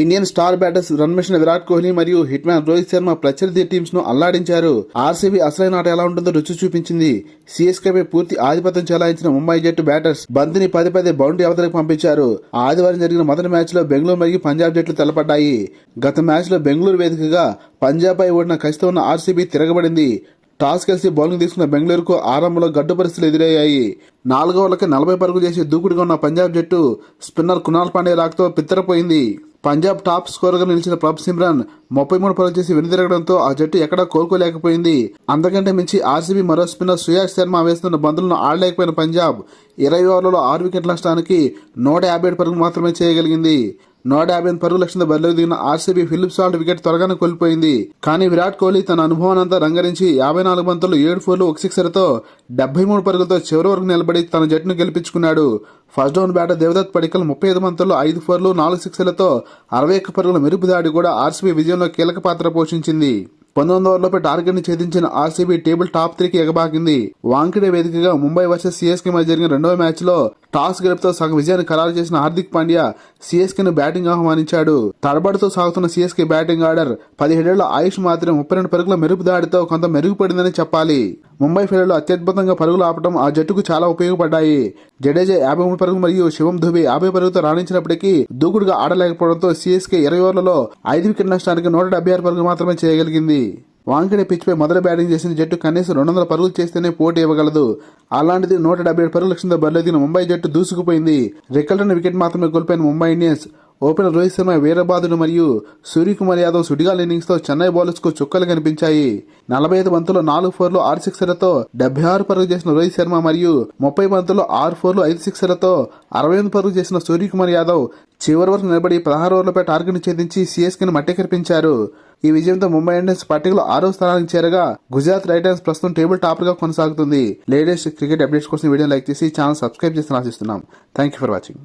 Indian star batters రన్మిషన్ విరాట్ కోహ్లీ మరియు hit man Rohit Sharma ప్రత్యర్థి టీమ్స్ను అల్లాడించారు. ఆర్సీబీ అసలైన ఆట ఎలా ఉంటుందో రుచి చూపించింది. సిఎస్కే పై పూర్తి ఆధిపత్యం చెలాయించిన ముంబై జట్టు బ్యాటర్స్ బంతిని పదే పదే బౌండరీ అవతలకు పంపించారు. ఆదివారం జరిగిన మొదటి మ్యాచ్లో బెంగళూరు మరియు పంజాబ్ జట్లు తలపడ్డాయి గత మ్యాచ్లో బెంగళూరు వేదికగా పంజాబ్ పై ఓడిన కసితో ఉన్న ఆర్సీబీ తిరగబడింది. టాస్ కలిసి బౌలింగ్ తీసుకున్న బెంగళూరుకు ఆరంభంలో గడ్డు పరిస్థితులు ఎదురయ్యాయి. నాలుగో నలభై పరుగులు చేసి దూకుడుగా ఉన్న పంజాబ్ జట్టు స్పిన్నర్ కునాల్ పాండే రాకతో పిత్తరపోయింది. పంజాబ్ టాప్ స్కోరర్గా నిలిచిన ప్రభ్ సిమ్రాన్ ముప్పై మూడు పరుగులు చేసి వెనుదిరగడంతో ఆ జట్టు ఎక్కడా కోలుకోలేకపోయింది. అంతకంటే మించి ఆర్సీబీ మరో స్పిన్నర్ సుయాష్ శర్మ వేస్తున్న బంతులను ఆడలేకపోయిన పంజాబ్ ఇరవై ఓవర్లలో ఆరు వికెట్ల నష్టానికి నూట యాభై ఏడు పరుగులు మాత్రమే చేయగలిగింది. నూట యాభై ఎనిమిది పరుగుల లక్ష్యంతో బరిలోకి దిగిన ఆర్సీబీ ఫిలిప్ సాల్ట్ వికెట్ త్వరగానే కోల్పోయింది. కానీ విరాట్ కోహ్లీ తన అనుభవానంతా రంగరించి యాభై నాలుగు బంతులు ఏడు ఫోర్లు ఒక సిక్సర్తో డెబ్బై మూడు పరుగులతో చివరి వరకు నిలబడి తన జట్టును గెలిపించుకున్నాడు. First down batter Devdutt Padikkal ముప్పై ఐదు బంతుల్లో ఐదు ఫోర్లు నాలుగు సిక్సర్లతో అరవై ఒక్క పరుగుల మెరుపు దాడి కూడా ఆర్సీబీ విజయంలో కీలక పాత్ర పోషించింది. పంతొమ్మిది ఓవర్లపై టార్గెట్ని ఛేదించిన ఆర్సీబీ టేబుల్ టాప్ త్రీకి ఎగబాకింది. వాంకిడే వేదికగా ముంబై వర్సెస్ సిఎస్కే మధ్య జరిగిన రెండవ మ్యాచ్లో టాస్ గెలుపుతో సగం విజయాన్ని ఖరారు చేసిన హార్దిక్ పాండ్యా సిఎస్కే ను బ్యాటింగ్ ఆహ్వానించాడు. తడబడుతూ సాగుతున్న సిఎస్కే బ్యాటింగ్ ఆర్డర్ పదిహేడేళ్ళ ఆయుష్ మాత్రం ముప్పై రెండు పరుగుల మెరుపు దాడితో కొంత మెరుగుపడిందని చెప్పాలి. ముంబై ఫీల్డ్లో అత్యద్భుతంగా పరుగులు ఆపడం ఆ జట్టుకు చాలా ఉపయోగపడ్డాయి. జడేజా యాభై మూడు పరుగులు మరియు శివం దుబే యాభై పరుగులతో రాణించినప్పటికీ దూకుడుగా ఆడలేకపోవడంతో సిఎస్కే ఇరవై ఓవర్లలో ఐదు వికెట్ నష్టానికి నూట డెబ్బై ఆరు పరుగులు మాత్రమే చేయగలిగింది. వాంకడే పిచ్పై మొదటి బ్యాటింగ్ చేసిన జట్టు కనీసం రెండు వందల పరుగులు చేస్తేనే పోటీ ఇవ్వగలదు. అలాంటిది నూట డెబ్బై ఏడు పరుగుల లక్ష్యంతో బరిలో దిగిన ముంబై జట్టు దూసుకుపోయింది. రికల్టన్ వికెట్ మాత్రమే కోల్పోయిన ముంబై ఇండియన్స్ ఓపెనర్ రోహిత్ శర్మ వీరబాదుడు మరియు సూర్యకుమార్ యాదవ్ సుడిగాల్ ఇన్నింగ్స్తో చెన్నై బౌలర్స్కు చుక్కలు కనిపించాయి. నలభై ఐదు బంతుల్లో నాలుగు ఫోర్లు ఆరు సిక్సర్లతో డెబ్బై ఆరు పరుగులు చేసిన రోహిత్ శర్మ మరియు ముప్పై బంతుల్లో ఆరు ఫోర్లు ఐదు సిక్సర్లతో అరవై ఎనిమిది పరుగులు చేసిన సూర్యకుమార్ యాదవ్ చివరి వరకు నిలబడి పదహారు ఓవర్లపై టార్గెట్ ఛేదించి సిఎస్కేను మట్టికరిపించారు ఈ విజయంతో ముంబై ఇండియన్స్ పట్టికలో ఆరో స్థానానికి చేరగా గుజరాత్ టైటన్స్ ప్రస్తుతం టేబుల్ టాపర్గా కొనసాగుతుంది. లేటెస్ట్ క్రికెట్ అప్డేట్స్ కోసం వీడియో లైక్ చేసి ఛానల్ సబ్స్క్రైబ్ చేసి ఆశిస్తున్నాం. Thank you for watching.